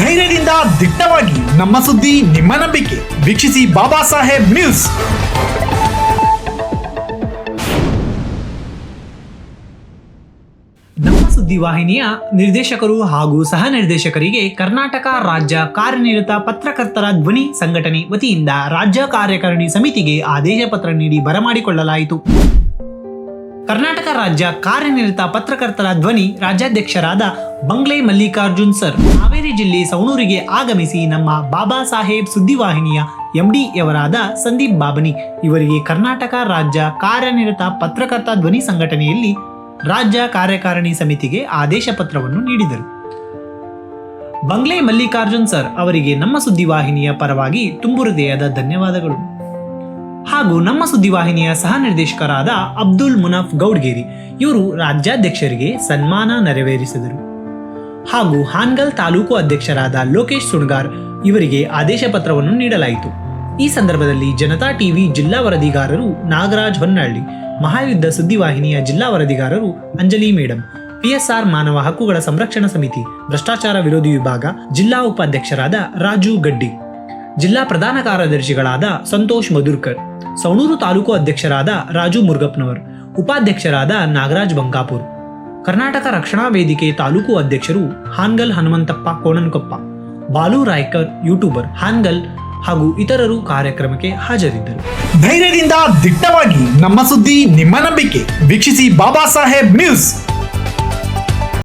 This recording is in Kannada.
ಧೈರ್ಯದಿಂದ ದಿಟ್ಟವಾಗಿ ನಮ್ಮ ಸುದ್ದಿ ನಿಮ್ಮ ನಂಬಿಕೆ. ವೀಕ್ಷಿಸಿ ಬಾಬಾ ಸಾಹೇಬ್ ನ್ಯೂಸ್. ನಮ್ಮ ಸುದ್ದಿವಾಹಿನಿಯ ನಿರ್ದೇಶಕರು ಹಾಗೂ ಸಹ ನಿರ್ದೇಶಕರಿಗೆ ಕರ್ನಾಟಕ ರಾಜ್ಯ ಕಾರ್ಯನಿರತ ಪತ್ರಕರ್ತರ ಧ್ವನಿ ಸಂಘಟನೆ ವತಿಯಿಂದ ರಾಜ್ಯ ಕಾರ್ಯಕಾರಿಣಿ ಸಮಿತಿಗೆ ಆದೇಶ ಪತ್ರ ನೀಡಿ ಬರಮಾಡಿಕೊಳ್ಳಲಾಯಿತು. ಕರ್ನಾಟಕ ರಾಜ್ಯ ಕಾರ್ಯನಿರತ ಪತ್ರಕರ್ತರ ಧ್ವನಿ ರಾಜ್ಯಾಧ್ಯಕ್ಷರಾದ ಬಂಗ್ಲೆ ಮಲ್ಲಿಕಾರ್ಜುನ್ ಸರ್ ಜಿಲ್ಲೆ ಸವಣೂರಿಗೆ ಆಗಮಿಸಿ ನಮ್ಮ ಬಾಬಾ ಸಾಹೇಬ್ ಸುದ್ದಿವಾಹಿನಿಯ ಎಂಡಿ ಯವರಾದ ಸಂದೀಪ್ ಬಾಬನಿ. ಇವರಿಗೆ ಕರ್ನಾಟಕ ರಾಜ್ಯ ಕಾರ್ಯನಿರತ ಪತ್ರಕರ್ತ ಧ್ವನಿ ಸಂಘಟನೆಯಲ್ಲಿ ರಾಜ್ಯ ಕಾರ್ಯಕಾರಿಣಿ ಸಮಿತಿಗೆ ಆದೇಶ ಪತ್ರವನ್ನು ನೀಡಿದರು. ಬಂಗ್ಲೆ ಮಲ್ಲಿಕಾರ್ಜುನ್ ಸರ್ ಅವರಿಗೆ ನಮ್ಮ ಸುದ್ದಿವಾಹಿನಿಯ ಪರವಾಗಿ ತುಂಬು ಹೃದಯದ ಧನ್ಯವಾದಗಳು. ಹಾಗೂ ನಮ್ಮ ಸುದ್ದಿವಾಹಿನಿಯ ಸಹ ನಿರ್ದೇಶಕರಾದ ಅಬ್ದುಲ್ ಮುನಫ್ ಗೌಡ್ಗೇರಿ ಇವರು ರಾಜ್ಯಾಧ್ಯಕ್ಷರಿಗೆ ಸನ್ಮಾನ ನೆರವೇರಿಸಿದರು. ಹಾಗೂ ಹಾನ್ಗಲ್ ತಾಲೂಕು ಅಧ್ಯಕ್ಷರಾದ ಲೋಕೇಶ್ ಸುಣಗಾರ್ ಇವರಿಗೆ ಆದೇಶ ಪತ್ರವನ್ನು ನೀಡಲಾಯಿತು. ಈ ಸಂದರ್ಭದಲ್ಲಿ ಜನತಾ ಟಿವಿ ಜಿಲ್ಲಾ ವರದಿಗಾರರು ನಾಗರಾಜ್ ಹೊನ್ನಳ್ಳಿ ಮಹಾಯುದ್ಧ ಸುದ್ದಿವಾಹಿನಿಯ ಜಿಲ್ಲಾ ವರದಿಗಾರರು ಅಂಜಲಿ ಮೇಡಂ, ಪಿಎಸ್ಆರ್ ಮಾನವ ಹಕ್ಕುಗಳ ಸಂರಕ್ಷಣಾ ಸಮಿತಿ, ಭ್ರಷ್ಟಾಚಾರ ವಿರೋಧಿ ವಿಭಾಗ, ಜಿಲ್ಲಾ ಉಪಾಧ್ಯಕ್ಷರಾದ ರಾಜು ಗಡ್ಡಿ, ಜಿಲ್ಲಾ ಪ್ರಧಾನ ಕಾರ್ಯದರ್ಶಿಗಳಾದ ಸಂತೋಷ್ ಮಧುರ್ಕರ್, ಸವಣೂರು ತಾಲೂಕು ಅಧ್ಯಕ್ಷರಾದ ರಾಜು ಮುರುಗಪ್ಪನವರ್, ಉಪಾಧ್ಯಕ್ಷರಾದ ನಾಗರಾಜ್ ಬಂಕಾಪುರ್ ಕರ್ನಾಟಕ ರಕ್ಷಣಾ ವೇದಿಕೆ ತಾಲೂಕು ಅಧ್ಯಕ್ಷರು ಹಾನ್ಗಲ್ ಹನುಮಂತಪ್ಪ ಕೋಣನ್ಕೊಪ್ಪ, ಬಾಲು ರಾಯ್ಕರ್ ಯೂಟ್ಯೂಬರ್ ಹಾನ್ಗಲ್ ಹಾಗೂ ಇತರರು ಕಾರ್ಯಕ್ರಮಕ್ಕೆ ಹಾಜರಿದ್ದರು. ಧೈರ್ಯದಿಂದ ದಿಟ್ಟವಾಗಿ ನಮ್ಮ ಸುದ್ದಿ ನಿಮ್ಮ ನಂಬಿಕೆ. ವೀಕ್ಷಿಸಿ ಬಾಬಾ ಸಾಹೇಬ್ ನ್ಯೂಸ್.